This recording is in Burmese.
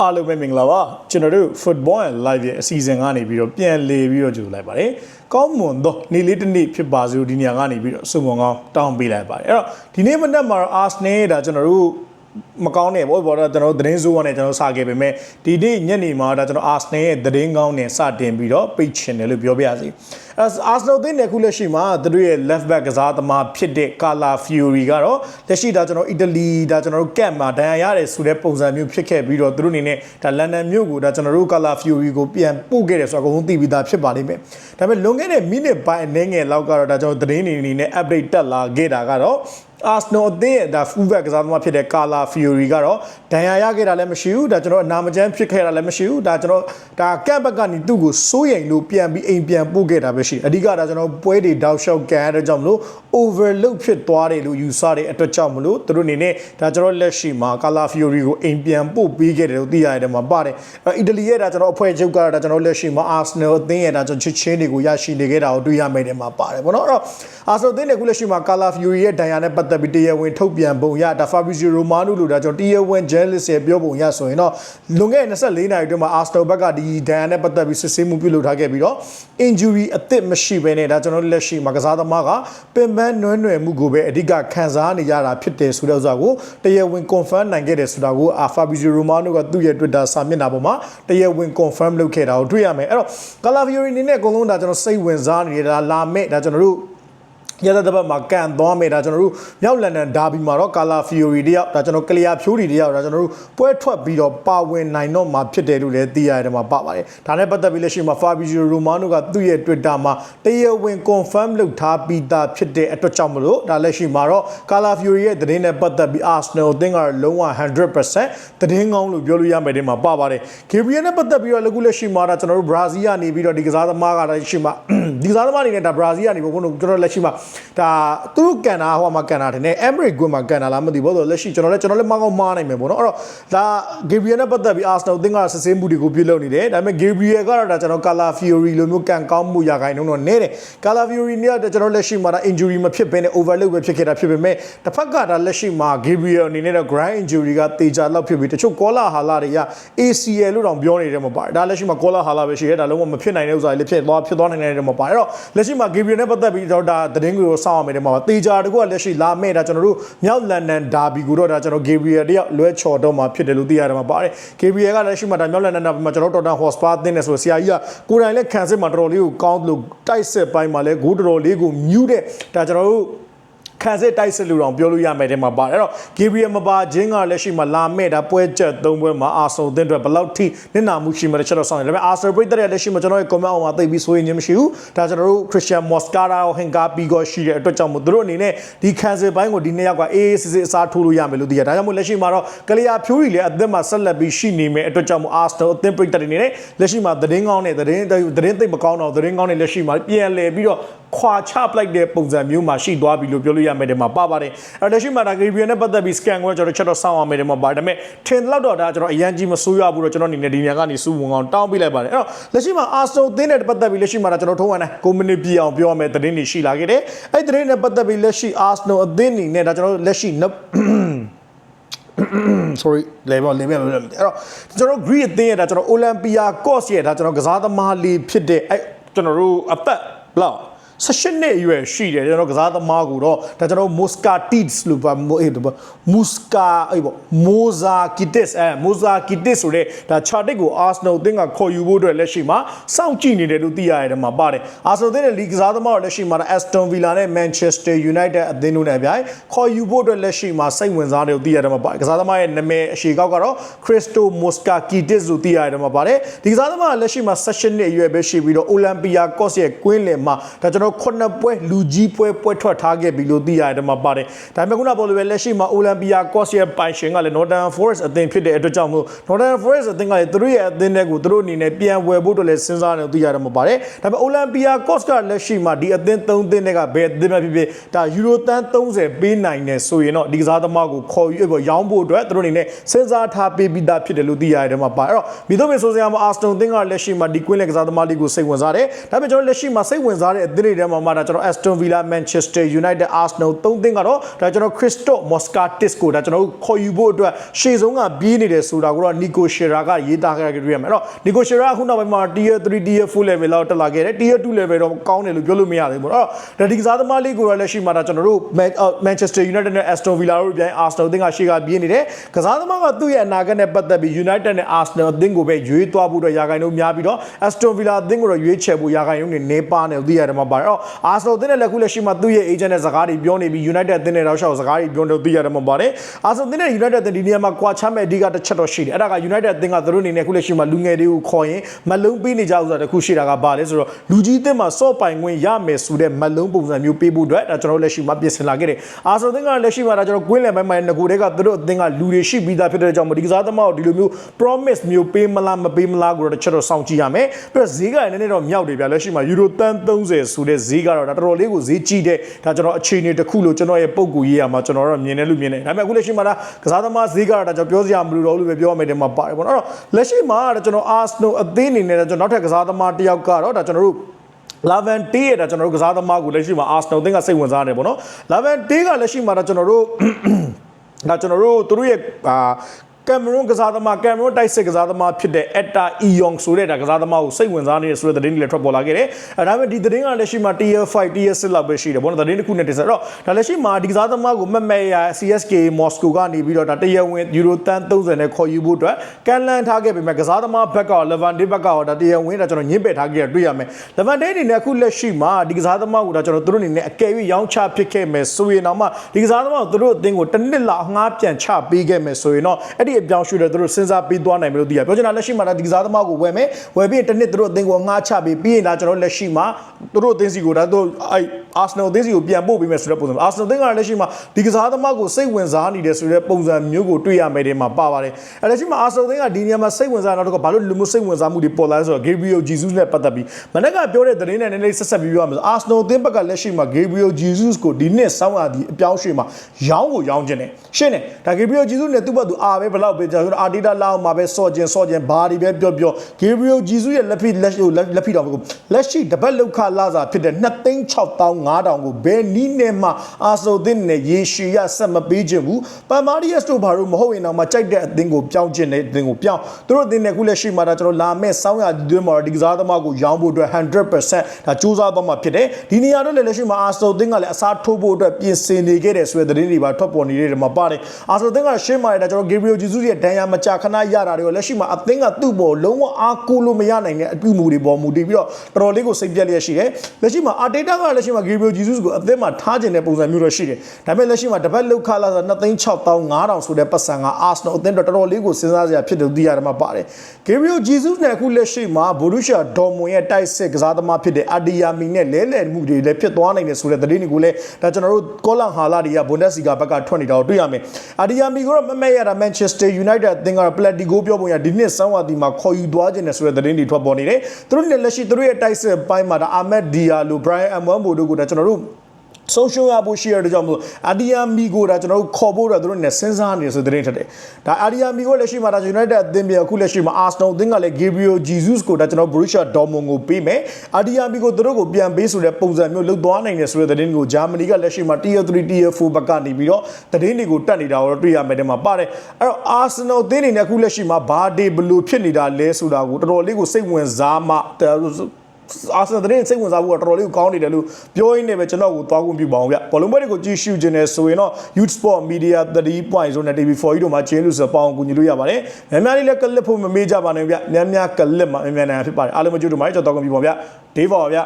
အားလုံးပဲမင်္ဂလာပါကျွန်တော်တို့ Football and Live ရဲ့အစီအစဉ်ကနေပြီးတော့ပြန်လည်ပြီးတော့ကြိုလိုက်ပါတယ်ကောင်းမွန်သောနေ့လေးတစ်နေ့ဖြစ်ပါစို့ဒီနေရာကနေပြီးတော့စုံမွန်ကောင်းတောင်းပေးလိုက်ပါတယ်အဲ့တော့ဒီနေ့မနက်မှာတော့ Arsenal ဒါကျွန်တော်တို့ မကောင်းနေဘောဘောတော့ကျွန်တော်တို့သတင်းစိုးကနေကျွန်တော်စခဲ့ပေမဲ့ဒီနေ့ညနေမှာဒါကျွန်တော် Arsenal ရဲ့သတင်းကောင်းနဲ့စတင်ပြီးတော့ပိတ်ချင်တယ်လို့ပြောပြရစီအဲ Arsenal သင်းနဲ့ခုလက်ရှိမှာသူတို့ရဲ့ left back ကစားသမားဖြစ်တဲ့ Carla Fiori ကတော့လက်ရှိဒါကျွန်တော်အီတလီဒါကျွန်တော်တို့ကက်မှာဒဏ်ရာရတယ်ဆိုတဲ့ပုံစံမျိုးဖြစ်ခဲ့ပြီးတော့သူတို့အနေနဲ့ဒါလန်ဒန်မြို့ကိုဒါကျွန်တော်တို့ Carla Fiori ကိုပြန်ပို့ခဲ့တယ်ဆိုတော့အကုန်လုံးသိပြီးသားဖြစ်ပါလိမ့်မယ်ဒါပေမဲ့လွန်ခဲ့တဲ့မိနစ်ပိုင်းအနေငယ်လောက်ကတော့ဒါကျွန်တော်သတင်းတွေအနေနဲ့ update တက်လာခဲ့တာကတော့ Arsenal အသင်းရဲ့ဒါ fullback ကစားသမားဖြစ်တဲ့ Carla Fiori ကတော့ဒဏ်ရာရခဲ့တာလည်းမရှိဘူးဒါကျွန်တော်အနာမကျန်းဖြစ်ခဲ့တာလည်းမရှိဘူးဒါကျွန်တော်ဒါကက်ဘက်ကနေသူ့ကိုစိုးရိမ်လို့ပြန်ပြီးအိမ်ပြန်ပို့ခဲ့တာပဲရှိတယ်အဓိကဒါကျွန်တော်ပွဲတွေတောက်လျှောက်ကန်ရတဲ့ကြောင့်မလို့ overload ဖြစ်သွားတယ်လို့ယူဆတဲ့အတွက်ကြောင့်မလို့သူတို့အနေနဲ့ဒါကျွန်တော်လက်ရှိမှာ Carla Fiori ကိုအိမ်ပြန်ပို့ပေးခဲ့တယ်လို့သိရတယ်မှာပါတယ်အဲ့အီတလီရဲ့ဒါကျွန်တော်အဖွဲ့ချုပ်ကတော့ဒါကျွန်တော်လက်ရှိမှာ Arsenal အသင်းရဲ့ဒါကျွန်တော်ချစ်ချင်းတွေကိုရရှိနေခဲ့တာကိုတွေ့ရမယ်တဲ့မှာပါတယ်ဗောနော်အဲ့တော့ Arsenal အသင်းရဲ့ခုလက်ရှိမှာ Carla Fiori ရဲ့ဒဏ်ရာနဲ့ပတ်သက်ပြီးတရားဝင်ထုတ်ပြန်ပုံရဒါ Fabrizio Romano လို့ဒါကျွန်တော်တရားဝင် journalist ရဲ့ပြောပုံရဆိုရင်တော့လွန်ခဲ့တဲ့24နာရီအတွင်းမှာ Arsenal ဘက်ကဒီဒဏ်ရာနဲ့ပတ်သက်ပြီးစစ်ဆေးမှုပြုလုပ်ထားခဲ့ပြီးတော့ injury အသစ်မရှိဘဲနဲ့ဒါကျွန်တော်လက်ရှိမှာကစားသမားကပင်ပန်းနွမ်းနွယ်မှုကိုပဲအဓိကခံစားနေရတာဖြစ်တယ်ဆိုတဲ့ဥစ္စာကိုတရားဝင် confirm နိုင်ခဲ့တယ်ဆိုတာကို Fabrizio Romano ကသူ့ရဲ့ Twitter စာမျက်နှာပေါ်မှာတရားဝင် confirm လုပ်ခဲ့တာကိုတွေ့ရမယ်အဲ့တော့ Calafiori အနေနဲ့အကုန်လုံးဒါကျွန်တော်စိတ်ဝင်စားနေတယ်ဒါလာမဲ့ဒါကျွန်တော်တို့ ရတဲ့ဘက်မှာကန်သွားမယ်ဒါကျွန်တော်တို့မြောက်လန်ဒန်ဒါဘီမှာတော့ကာလာဖီယိုရီတယောက်ဒါကျွန်တော်ကလျာဖြိုးရီတယောက်ဒါကျွန်တော်တို့ပွဲထွက်ပြီးတော့ပါဝင်နိုင်တော့မှာဖြစ်တယ်လို့လည်းသိရတယ်မှာပါပါတယ်ဒါနဲ့ပတ်သက်ပြီးလက်ရှိမှာဖာဘီဂျီရိုမာနိုကသူ့ရဲ့ Twitter မှာတရားဝင် confirm လုပ်ထားပြီးသားဖြစ်တဲ့အတွက်ကြောင့်မလို့ဒါလက်ရှိမှာတော့ကာလာဖီယိုရီရဲ့သတင်းနဲ့ပတ်သက်ပြီး Arsenal အသင်းကလုံးဝ100%သတင်းကောင်းလို့ပြောလို့ရမယ်တဲ့မှာပါပါတယ် Gabriel နဲ့ပတ်သက်ပြီးတော့လက်ခုလက်ရှိမှာဒါကျွန်တော်တို့ Brazil ကနေပြီးတော့ဒီကစားသမားကလက်ရှိမှာဒီကစားသမားအနေနဲ့ဒါ Brazil ကနေဘုန်းတို့ကျွန်တော်လက်ရှိမှာဒါသူတို့ကန်တာဟိုမှာကန်တာတယ်နဲ့ Emirates ကွင်းမှာကန်တာလားမသိဘူးတော့လက်ရှိကျွန်တော်လည်းကျွန်တော်လည်းမကောင်းမားနိုင်မယ်ပေါ့နော်အဲ့တော့ဒါ Gabriel နဲ့ပတ်သက်ပြီး Arsenal အသင်းကစစ်ဆေးမှုတွေကိုပြုလုပ်နေတယ်ဒါပေမဲ့ Gabriel ကတော့ဒါကျွန်တော် Cala Fiori လိုမျိုးကန်ကောင်းမှုရာခိုင်နှုန်းတော့နည်းတယ် Cala Fiori နဲ့တော့ကျွန်တော်လက်ရှိမှာဒါ injury မဖြစ်ဘဲနဲ့ overload ပဲဖြစ်ခဲ့တာဖြစ်ပေမဲ့တစ်ဖက်ကဒါလက်ရှိမှာ Gabriel အနေနဲ့တော့ grind injury ကတေချာလောက်ဖြစ်ပြီးတချို့ Cola ဟာလာတွေက ACL လို့တောင်ပြောနေတယ်မှာပါတယ်ဒါလက်ရှိမှာ Cola ဟာလာပဲရှိရဲဒါလုံးဝမဖြစ်နိုင်တဲ့ဥစ္စာတွေလည်းဖြစ်သွားဖြစ်သွားနိုင်တယ်မှာပါအဲ့တော့လက်ရှိမှာ Gabriel နဲ့ပတ်သက်ပြီးတော့ဒါသတင်းကိုစောင့်ရမယ်တဲ့မှာပါတေချာတကူကလက်ရှိလာမဲ့ဒါကျွန်တော်တို့မြောက်လန်ဒန်ဒါဘီကိုတော့ဒါကျွန်တော် Gabriel တယောက်လွဲချော်တော့မှာဖြစ်တယ်လို့သိရတယ်မှာပါတယ် Gabriel ကလက်ရှိမှာဒါမြောက်လန်ဒန်ဒါဘီမှာကျွန်တော်တော်တန် Hotspur အသင်းနဲ့ဆိုဆရာကြီးကကိုယ်တိုင်လည်းခံစစ်မှာတော်တော်လေးကိုကောင်းလို့တိုက်စစ်ပိုင်းမှာလည်းဂိုးတော်တော်လေးကိုမြူးတဲ့ဒါကျွန်တော်တို့ ခံစစ်တိုက်စစ်လူတော်ပြောလို့ရမယ်တဲ့မှာပါတယ်အဲ့တော့ Gabriel မပါခြင်းကလက်ရှိမှာလာမဲ့ဒါပွဲချက်၃ပွဲမှာ Arsenal အသင်းအတွက်ဘယ်လောက်ထိနစ်နာမှုရှိမှလည်းချက်တော့ဆောင်တယ်ဒါပေမဲ့ Arsenal ပြည်သက်ရဲ့လက်ရှိမှာကျွန်တော်ရဲ့ comment အောက်မှာသိပြီးဆိုရင်ခြင်းမရှိဘူးဒါကျွန်တော်တို့ Christian Moscara ဟင်ကာပီကိုရှိတဲ့အတွက်ကြောင့်မို့သူတို့အနေနဲ့ဒီခံစစ်ပိုင်းကိုဒီနှစ်ယောက်ကအေးအေးစစ်စစ်အစားထိုးလို့ရမယ်လို့သိရဒါကြောင့်မို့လက်ရှိမှာတော့ကလျာဖြိုးရီလည်းအသင်းမှာဆက်လက်ပြီးရှိနေမယ်အတွက်ကြောင့်မို့ Arsenal အသင်းပြည်သက်တွေနေနဲ့လက်ရှိမှာသတင်းကောင်းနဲ့သတင်းသတင်းသိပ်မကောင်းတော့သတင်းကောင်းနဲ့လက်ရှိမှာပြန်လည်ပြီးတော့ခွာချပလိုက်တဲ့ပုံစံမျိုးမှာရှိသွားပြီလို့ပြောလို့ရမယ်တဲ့မှာပါပါတယ်အဲ့လက်ရှိမှာဒါ Gabriel နဲ့ပတ်သက်ပြီး scan ကိုကျွန်တော်ချက်တော့စောင့်အောင်မယ်တဲ့မှာပါတယ်ဒါပေမဲ့ထင်တော့တော့ဒါကျွန်တော်အရန်ကြီးမဆိုးရဘူးတော့ကျွန်တော်အနေနဲ့ဒီနေရာကနေစူးဝင်အောင်တောင်းပေးလိုက်ပါတယ်အဲ့တော့လက်ရှိမှာ Arsenal သင်းနဲ့ပတ်သက်ပြီးလက်ရှိမှာဒါကျွန်တော်ထုံးဝင်တယ်9မိနစ်ပြည့်အောင်ပြောရမယ်သတင်းတွေရှိလာခဲ့တယ်အဲ့သတင်းနဲ့ပတ်သက်ပြီးလက်ရှိ Arsenal အသင်းအနေနဲ့ဒါကျွန်တော်လက်ရှိ sorry လေဘောလေဘောအဲ့တော့ကျွန်တော် Greek အသင်းရဲ့ဒါကျွန်တော် Olympia Cost ရဲ့ဒါကျွန်တော်ကစားသမားလေးဖြစ်တဲ့အဲ့ကျွန်တော်တို့အသက်ဘလောက် 18နှစ်အရွယ်ရှိတယ်ကျွန်တော်ကစားသမားကိုတော့ဒါကျွန်တော် Moscatids လို့ပါအေးတော့ Musca အေးပေါ့ Mozarkitis အဲ Mozarkitis ဆိုတဲ့ဒါ Chartic ကို Arsenal အသင်းကခေါ်ယူဖို့အတွက်လက်ရှိမှာစောင့်ကြည့်နေတယ်လို့သိရတယ်မှာပါတယ် Arsenal အသင်းရဲ့လီကစားသမားတော့လက်ရှိမှာ Aston Villa နဲ့ Manchester United အသင်းတို့နဲ့အပြိုင်ခေါ်ယူဖို့အတွက်လက်ရှိမှာစိတ်ဝင်စားတယ်လို့သိရတယ်မှာပါတယ်ကစားသမားရဲ့နာမည်အရှိကောက်ကတော့ Christo Moscatitis လို့သိရတယ်မှာပါတယ်ဒီကစားသမားကလက်ရှိမှာ18နှစ်အရွယ်ပဲရှိပြီးတော့ Olympia Cos ရဲ့ကွင်းလယ်မှာဒါကျွန်တော်ခုနှစ်ပွဲလူကြီးပွဲပွဲထွက်ထားခဲ့ပြီလို့သိရတယ်မှာပါတယ်ဒါပေမဲ့ခုနပေါ်လိုပဲလက်ရှိမှာ Olympia Cos ရဲ့ပိုင်ရှင်ကလည်း Northern Forest အသင်းဖြစ်တဲ့အတွက်ကြောင့်မို့ Northern Forest အသင်းကလည်းသူတို့ရဲ့အသင်းတွေကိုသူတို့အနေနဲ့ပြန်ဝယ်ဖို့အတွက်လည်းစဉ်းစားနေလို့သိရတယ်မှာပါတယ်ဒါပေမဲ့ Olympia Cos ကလက်ရှိမှာဒီအသင်း၃သင်းတွေကဘယ်အသင်းမှဖြစ်ဖြစ်ဒါယူရိုတန်း30ပေးနိုင်တယ်ဆိုရင်တော့ဒီကစားသမားကိုခေါ်ယူရောင်းဖို့အတွက်သူတို့အနေနဲ့စဉ်းစားထားပေးပြီးသားဖြစ်တယ်လို့သိရတယ်မှာပါအဲ့တော့မိတို့မေဆိုစရာမှာ Arsenal အသင်းကလက်ရှိမှာဒီကွင်းလက်ကစားသမားလေးကိုစိတ်ဝင်စားတယ်ဒါပေမဲ့ကျွန်တော်လက်ရှိမှာစိတ်ဝင်စားတဲ့အသင်းတွေတွေထဲမှာမှဒါကျွန်တော် Aston Villa Manchester United Arsenal သုံးသင်းကတော့ဒါကျွန်တော် Christo Moscatis ကိုဒါကျွန်တော်တို့ခေါ်ယူဖို့အတွက်ရှေ့ဆုံးကပြေးနေတယ်ဆိုတာကိုတော့ Nico Shearer ကရေးသားခဲ့ကြရမယ်အဲ့တော့ Nico Shearer ခုနောက်ပိုင်းမှာ Tier 3 Tier 4 level လောက်တက်လာခဲ့တယ် Tier 2 level တော့ကောင်းတယ်လို့ပြောလို့မရသေးဘူးပေါ့အဲ့တော့ဒါဒီကစားသမားလေးကိုတော့လက်ရှိမှာဒါကျွန်တော်တို့ Manchester United နဲ့ Aston Villa တို့ပြန် Arsenal အသင်းကရှေ့ကပြေးနေတယ်ကစားသမားကသူ့ရဲ့အနာဂတ်နဲ့ပတ်သက်ပြီး United နဲ့ Arsenal အသင်းကိုပဲရွေးသွားဖို့အတွက်ရာဂိုင်နှုန်းများပြီးတော့ Aston Villa အသင်းကိုတော့ရွေးချယ်ဖို့ရာဂိုင်နှုန်းတွေနေပါနေသိရတယ်မှာပါတယ်။အော် Arsenal အသင်းနဲ့လက်ခုလက်ရှိမှာသူ့ရဲ့ agent နဲ့စကားတွေပြောနေပြီး United အသင်းနဲ့တော့ရှောက်စကားတွေပြောနေသိရတယ်မှာပါတယ်။ Arsenal အသင်းနဲ့ United အသင်းဒီနေရာမှာကွာချမဲ့အဓိကတစ်ချက်တော့ရှိတယ်။အဲ့ဒါက United အသင်းကသူတို့အနေနဲ့ခုလက်ရှိမှာလူငယ်တွေကိုခေါ်ရင်မလုံးပေးနေကြဥစ္စာတစ်ခုရှိတာကဘာလဲဆိုတော့လူကြီးအသင်းမှာစော့ပိုင်ခွင့်ရမယ်ဆိုတဲ့မလုံးပုံစံမျိုးပေးဖို့အတွက်ဒါကျွန်တော်တို့လက်ရှိမှာပြင်ဆင်လာခဲ့တယ်။ Arsenal အသင်းကလက်ရှိမှာဒါကျွန်တော်ကွင်းလယ်ပိုင်းမှာငကိုတွေကသူတို့အသင်းကလူတွေရှိပြီးသားဖြစ်တဲ့ကြောင့်ဒီကစားသမားကိုဒီလိုမျိုး promise မျိုးပေးမလားမပေးမလားကိုတော့တစ်ချက်တော့စောင့်ကြည့်ရမယ်။ပြီးတော့ဈေးကလည်းနည်းနည်းတော့မြောက်တယ်ဗျာလက်ရှိမှာယူရိုတန်30ဆိုတဲ့ဈေးကတော့ဒါတော်တော်လေးကိုဈေးကြီးတဲ့ဒါကျွန်တော်အခြေအနေတစ်ခုလို့ကျွန်တော်ရဲ့ပုံကူရေးရမှာကျွန်တော်တော့မြင်တယ်လို့မြင်တယ်။ဒါပေမဲ့အခုလက်ရှိမှာဒါကစားသမားဈေးကတော့ဒါကျွန်တော်ပြောစရာမလိုတော့ဘူးလို့ပဲပြောရမယ်တဲ့မှာပါတယ်ပေါ့နော်။အဲ့တော့လက်ရှိမှာဒါကျွန်တော် Arsenal အသင်းအနေနဲ့ကျွန်တော်နောက်ထပ်ကစားသမားတစ်ယောက်ကတော့ဒါကျွန်တော်တို့လာဗန်တေးရတာကျွန်တော်တို့ကစားသမားကိုလက်ရှိမှာ Arsenal အသင်းကစိတ်ဝင်စားနေပေါ့နော်လာဗန်တေးကလက်ရှိမှာဒါကျွန်တော်တို့ဒါကျွန်တော်တို့သူတို့ရဲ့အာ ကင်မရွန်ကစားသမားကင်မရွန်တိုက်စစ်ကစားသမားဖြစ်တဲ့အက်တာအီယောင်ဆိုတဲ့ဒါကစားသမားကိုစိတ်ဝင်စားနေတဲ့ဆိုတဲ့သတင်းတွေလည်းထွက်ပေါ်လာခဲ့တယ်။အဲဒါပေမဲ့ဒီသတင်းကလက်ရှိမှာ Tier 5 Tier 6လောက်ပဲရှိတယ်ပေါ့နော်သတင်းတစ်ခုနဲ့တင်ဆက်တော့ဒါလက်ရှိမှာဒီကစားသမားကိုမက်မဲရ CSK Moscow ကနေပြီးတော့ဒါတရားဝင်ယူရိုတန်30နဲ့ခေါ်ယူဖို့အတွက်ကန်လန်ထားခဲ့ပေမဲ့ကစားသမားဘက်က Levante ဘက်ကဒါတရားဝင်ဒါကျွန်တော်ညှင်းပယ်ထားခဲ့ရတွေ့ရမယ်။ Levante အနေနဲ့အခုလက်ရှိမှာဒီကစားသမားကိုဒါကျွန်တော်တို့အနေနဲ့အကယ်၍ရောင်းချဖြစ်ခဲ့မယ်ဆိုရင်တော့မှဒီကစားသမားကိုတို့အသင်းကိုတစ်နှစ်လောက်အငှားပြန်ချပေးခဲ့မယ်ဆိုရင်တော့အဲ့ဒီအပြောင်းရွှေ့တဲ့တို့စဉ်းစားပေးသွားနိုင်မယ်လို့သိရပြောချင်တာလက်ရှိမှာဒါဒီကစားသမားကိုဝယ်မယ်ဝယ်ပြီးတစ်နှစ်တို့အသင်းကိုငှားချပေးပြီးရင်ဒါကျွန်တော်လက်ရှိမှာတို့အသင်းစီကိုဒါတို့အဲ့ Arsenal အသင်းစီကိုပြန်ပို့ပေးမယ်ဆိုတဲ့ပုံစံ Arsenal အသင်းကလက်ရှိမှာဒီကစားသမားကိုစိတ်ဝင်စားနေတဲ့ဆိုတဲ့ပုံစံမျိုးကိုတွေ့ရမယ်တဲ့မှာပါပါတယ်အဲ့လက်ရှိမှာ Arsenal အသင်းကဒီနေရာမှာစိတ်ဝင်စားတော့ကဘာလို့လူမျိုးစိတ်ဝင်စားမှုတွေပေါ်လာလဲဆိုတော့ Gabriel Jesus နဲ့ပတ်သက်ပြီးမနေ့ကပြောတဲ့သတင်းနဲ့နည်းနည်းဆက်ဆက်ပြီးပြောရမယ် Arsenal အသင်းဘက်ကလက်ရှိမှာ Gabriel Jesus ကိုဒီနှစ်ဆောင်းရသည်အပြောင်းရွှေ့မှာရောင်းကိုရောင်းခြင်းတယ်ရှင်းတယ်ဒါ Gabriel Jesus နဲ့သူ့ဘက်သူအာပဲဘယ်လောက်ပဲကြာဆိုတော့ Arteta လောက်မှာပဲစော့ခြင်းစော့ခြင်းဘာတွေပဲပြောပြော Gabriel Jesus ရဲ့လက်ဖိလက်ရှိလက်ဖိတော်ကိုလက်ရှိတပတ်လောက်ခလာစာဖြစ်တဲ့2,6500ကိုဘယ်နီးနဲ့မှအာဆိုသင်းနဲ့ရေရှည်ရဆက်မပေးခြင်းဘူးပန်မာရီယက်စ်တို့ဘာလို့မဟုတ်ရင်တော့မှကြိုက်တဲ့အသင်းကိုပြောင်းခြင်းတဲ့အသင်းကိုပြောင်းသူတို့အသင်းနဲ့ခုလက်ရှိမှာဒါကျွန်တော်လာမဲ့စောင်းရဒီမှာဒီကစားသမားကိုရောင်းဖို့အတွက်100%ဒါစူးစမ်းသွားမှာဖြစ်တယ်ဒီနေရာတော့လည်းလက်ရှိမှာအာဆိုသင်းကလည်းအစားထိုးဖို့အတွက်ပြင်ဆင်နေခဲ့တယ်ဆိုတဲ့သတင်းတွေပါထွက်ပေါ်နေတဲ့မှာပါတယ်အာဆိုသင်းကရှင်းမာရတာကျွန်တော် Gabriel Jesus ရဲ့ဒဏ်ရာမကြာခဏရတာတွေကိုလက်ရှိမှာအသင်းကသူ့ပေါ်လုံးဝအားကိုးလို့မရနိုင်တဲ့အပြုမှုတွေပေါ်မူတည်ပြီးတော့တော်တော်လေးကိုစိတ်ပြက်လျက်ရှိတယ်လက်ရှိမှာ Arteta ကလက်ရှိမှာ Gabriel Jesus ကိုအသင်းမှာထားခြင်းတဲ့ပုံစံမျိုးတော့ရှိတယ်ဒါပေမဲ့လက်ရှိမှာတပတ်လောက်ခလာဆို2,6500ဆိုတဲ့ပတ်စံက Arsenal အသင်းတော်တော်လေးကိုစဉ်းစားစရာဖြစ်တယ်သိရတယ်မှာပါတယ် Gabriel Jesus နဲ့အခုလက်ရှိမှာ Borussia Dortmund ရဲ့တိုက်စစ်ကစားသမားဖြစ်တဲ့ Adiyami နဲ့လဲလှယ်မှုတွေလည်းဖြစ်သွားနိုင်တယ်ဆိုတဲ့သတင်းတွေကိုလည်းဒါကျွန်တော်တို့ကောလန်ဟာလာတွေက Bundesliga ဘက်ကထွက်နေတာကိုတွေ့ရမယ် Adiyami ကိုတော့မမဲ့ရတာ Manchester United အသင်းကတော့ Platico ပြောပုံရဒီနှစ်ဆောင်းဝါဒီမှာခေါ်ယူသွားခြင်းနဲ့ဆိုတဲ့သတင်းတွေထွက်ပေါ်နေတယ်သူတို့နဲ့လက်ရှိသူတို့ရဲ့တိုက်စစ်ပိုင်းမှာဒါ Ahmed Diallo Brian Mbeumo တို့ကိုဒါကျွန်တော်တို့ဆုံးရှုံးရဖို့ရှိရတဲ့ကြောင့်မလို့အာဒီယာမီကိုဒါကျွန်တော်တို့ခေါ်ဖို့တော့သူတို့နဲ့စဉ်းစားနေဆိုတဲ့သတင်းထက်တယ်ဒါအာဒီယာမီကိုလက်ရှိမှာဒါ United အသင်းပြအခုလက်ရှိမှာ Arsenal အသင်းကလည်း Gabriel Jesus ကိုဒါကျွန်တော် Borussia Dortmund ကိုပေးမယ်အာဒီယာမီကိုသူတို့ကိုပြန်ပေးဆိုတဲ့ပုံစံမျိုးလုပ်သွားနိုင်တယ်ဆိုတဲ့သတင်းကိုဂျာမနီကလက်ရှိမှာ Tier 3 Tier 4ဘက်ကနေပြီးတော့သတင်းတွေကိုတက်နေတာကိုတွေ့ရမယ်တဲ့မှာပါတယ်အဲ့တော့ Arsenal အသင်းအနေနဲ့အခုလက်ရှိမှာဘာဒေဘလူဖြစ်နေတာလဲဆိုတာကိုတော်တော်လေးကိုစိတ်ဝင်စားမှ အာဆင်နယ်စိတ်ဝင်စားဖို့ကတော်တော်လေးကိုကောင်းနေတယ်လို့ပြောရင်းနဲ့ပဲကျွန်တော်ကိုသွားခွင့်ပြုပါအောင်ဗျဘောလုံးပွဲတွေကိုကြည့်ရှုခြင်းနဲ့ဆိုရင်တော့ Youth Sport Media 3.0နဲ့ TV4 ကြီးတို့မှာကျင်းလို့ဆိုပေါအောင်ကူညီလို့ရပါတယ်များများလေးလည်းကလစ်ဖို့မမေ့ကြပါနဲ့ဗျများများကလစ်မှာများများနိုင်ဖြစ်ပါတယ်အားလုံးမကြည့်တို့မှာကျွန်တော်သွားခွင့်ပြုပါဗျဒေးပါဗျ